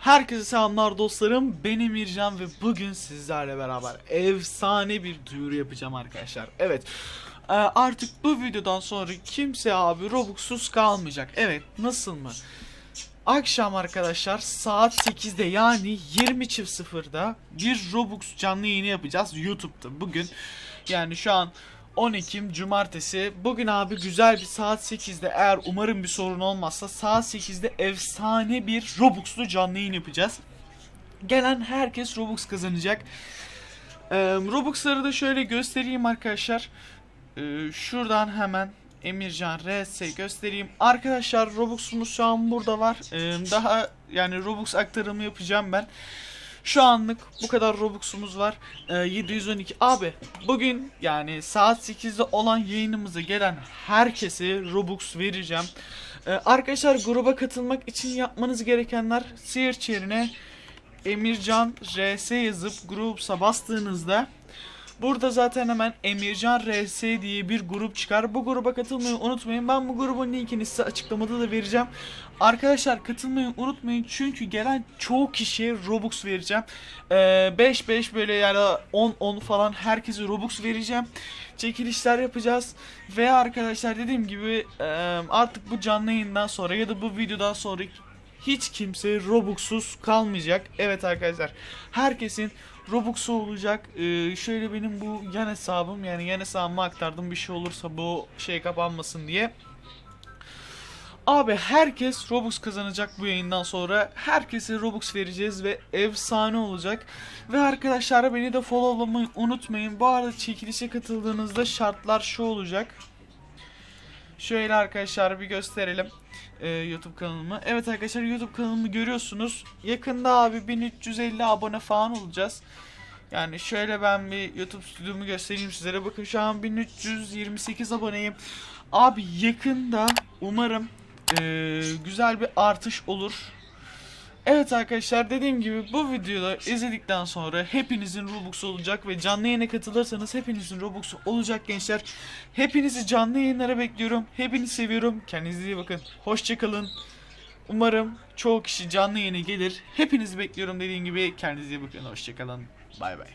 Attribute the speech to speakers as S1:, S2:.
S1: Herkese selamlar dostlarım. Ben Emircan ve bugün sizlerle beraber efsane bir duyuru yapacağım arkadaşlar. Evet. e, Artık bu videodan sonra kimse abi Robux'suz kalmayacak. Evet, nasıl mı? Akşam arkadaşlar saat 8'de yani 20.00'da bir Robux canlı yayını yapacağız YouTube'da bugün. Yani şu an 10 Ekim Cumartesi. Bugün abi güzel bir saat 8'de eğer umarım bir sorun olmazsa saat 8'de efsane bir Robux'lu canlı yayın yapacağız. Gelen herkes Robux kazanacak. Ee, Robux'ları da şöyle göstereyim arkadaşlar. Ee, şuradan hemen Emircan RS göstereyim. Arkadaşlar Robux'umuz şu an burada var. Ee, daha yani Robux aktarımı yapacağım ben. Şu anlık bu kadar Robux'umuz var. Ee, 712. Abi bugün yani saat 8'de olan yayınımıza gelen herkese Robux vereceğim. Ee, arkadaşlar gruba katılmak için yapmanız gerekenler search yerine Emircan RS yazıp grupsa bastığınızda Burada zaten hemen Emircan RS diye bir grup çıkar. Bu gruba katılmayı unutmayın. Ben bu grubun linkini size açıklamada da vereceğim. Arkadaşlar katılmayı unutmayın çünkü gelen çoğu kişiye Robux vereceğim. 5-5 böyle yani 10-10 falan herkese Robux vereceğim. Çekilişler yapacağız. Ve arkadaşlar dediğim gibi e, artık bu canlı yayından sonra ya da bu videodan sonra hiç kimse Robux'suz kalmayacak. Evet arkadaşlar. Herkesin Robux'u olacak. Ee, şöyle benim bu yan hesabım yani yan hesabıma aktardım bir şey olursa bu şey kapanmasın diye. Abi herkes Robux kazanacak bu yayından sonra. Herkese Robux vereceğiz ve efsane olacak. Ve arkadaşlar beni de followlamayı unutmayın. Bu arada çekilişe katıldığınızda şartlar şu olacak. Şöyle arkadaşlar bir gösterelim e, YouTube kanalımı. Evet arkadaşlar YouTube kanalımı görüyorsunuz. Yakında abi 1350 abone falan olacağız. Yani şöyle ben bir YouTube stüdyomu göstereyim sizlere. Bakın şu an 1328 aboneyim. Abi yakında umarım e, güzel bir artış olur. Evet arkadaşlar dediğim gibi bu videoda izledikten sonra hepinizin Robux olacak ve canlı yayına katılırsanız hepinizin Robux olacak gençler. Hepinizi canlı yayınlara bekliyorum. Hepinizi seviyorum. Kendinize iyi bakın. Hoşçakalın. Umarım çoğu kişi canlı yayına gelir. Hepinizi bekliyorum dediğim gibi. Kendinize iyi bakın. Hoşçakalın. Bay bay.